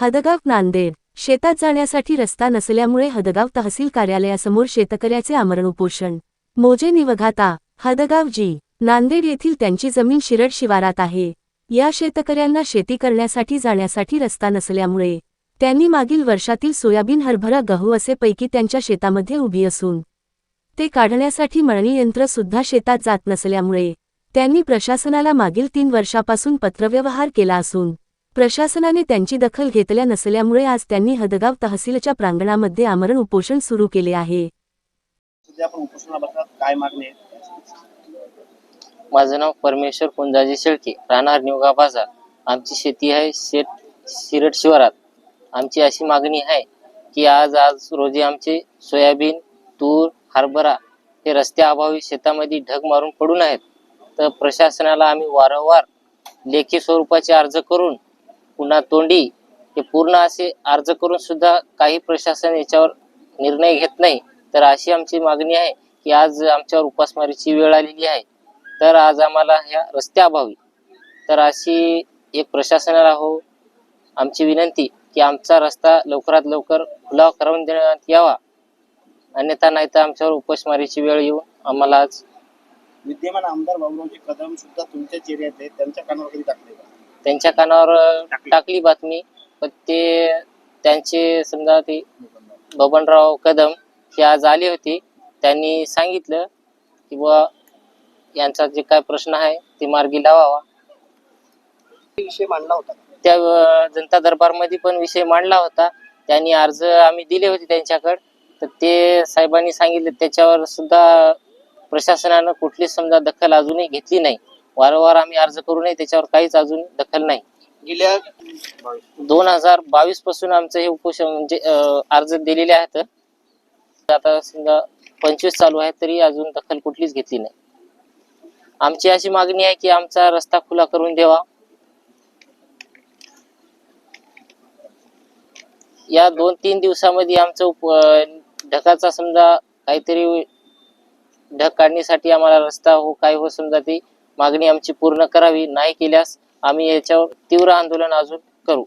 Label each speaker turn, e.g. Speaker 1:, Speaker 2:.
Speaker 1: हदगाव नांदेड. शेतात जाण्यासाठी रस्ता नसल्यामुळे हदगाव तहसील कार्यालयासमोर शेतकऱ्याचे आमरण उपोषण मोजे निवघाता हदगाव जी. नांदेड येथील त्यांची जमीन शिरड शिवारात आहे. या शेतकऱ्यांना शेती करण्यासाठी जाण्यासाठी रस्ता नसल्यामुळे त्यांनी मागील वर्षातील सोयाबीन हरभरा गहू असे पैकी त्यांच्या शेतामध्ये उभी असून ते काढण्यासाठी मळणी यंत्र सुद्धा शेतात जात नसल्यामुळे त्यांनी प्रशासनाला मागील तीन वर्षापासून पत्रव्यवहार केला असून प्रशासनाने त्यांची दखल घेतल्या नसल्यामुळे आज त्यांनी हदगाव तहसीलच्या प्रांगणामध्ये आमरण उपोषण सुरू केले आहे.
Speaker 2: सध्या आपण उपोषणा बसलात काय मागणी आहे?
Speaker 3: माझं नाव परमेश्वर पुंजाजी शेळके राहणार निवगा बाजार. आमची शेती आहे शेत शिरड शिवारात. आमची अशी मागणी आहे की आज आज रोजी आमचे सोयाबीन तूर हरभरा हे रस्त्याअभावी शेतामध्ये ढग मारून पडून आहेत. तर प्रशासनाला आम्ही वारंवार लेखी स्वरूपाचे अर्ज करून पुन्हा तोंडी हे पूर्ण असे अर्ज करून सुद्धा काही प्रशासन याच्यावर निर्णय घेत नाही. तर अशी आमची मागणी आहे की आज आमच्यावर उपासमारीची वेळ आलेली आहे. तर आज आम्हाला ह्या रस्त्याअभावी तर अशी एक प्रशासनाला हो आमची विनंती की आमचा रस्ता लवकरात लवकर खुला करून देण्यात यावा. अन्यथा नाही तर आमच्यावर उपासमारीची वेळ येऊन आम्हाला आज
Speaker 2: विद्यमान आमदार बाबुरावजी कदम सुद्धा तुमच्याच एरियात आहे त्यांच्या कानावर कधी टाकले का?
Speaker 3: त्यांच्या कानावर
Speaker 2: टाकली.
Speaker 3: बातमी. पण ते त्यांचे समजा ते बबनराव कदम हे आज आले होते. त्यांनी सांगितलं की बुवा यांचा जे काय प्रश्न आहे ते मार्गी लावावा.
Speaker 2: विषय मांडला होता.
Speaker 3: त्या जनता दरबारमध्ये पण विषय मांडला होता. त्यांनी अर्ज आम्ही दिले होते त्यांच्याकडे. तर ते साहेबांनी सांगितले त्याच्यावर सुद्धा प्रशासनानं कुठलीच समजा दखल अजूनही घेतली नाही. वारंवार आम्ही अर्ज करूनही त्याच्यावर काहीच अजून दखल नाही.
Speaker 2: गेल्या
Speaker 3: दोन हजार बावीसपासून आमचं हे उपोषण म्हणजे अर्ज दिलेले आहेत. आता समजा पंचवीस चालू आहे तरी अजून दखल कुठलीच घेतली नाही. आमची अशी मागणी आहे की आमचा रस्ता खुला करून द्यावा या दोन तीन दिवसामध्ये आमचं ढगाचा समजा काहीतरी ढग काढण्यासाठी आम्हाला रस्ता हो काय हो समजा ती मागणी आमची पूर्ण करावी नाही केल्यास आम्ही याच्यावर तीव्र आंदोलन अजून करू.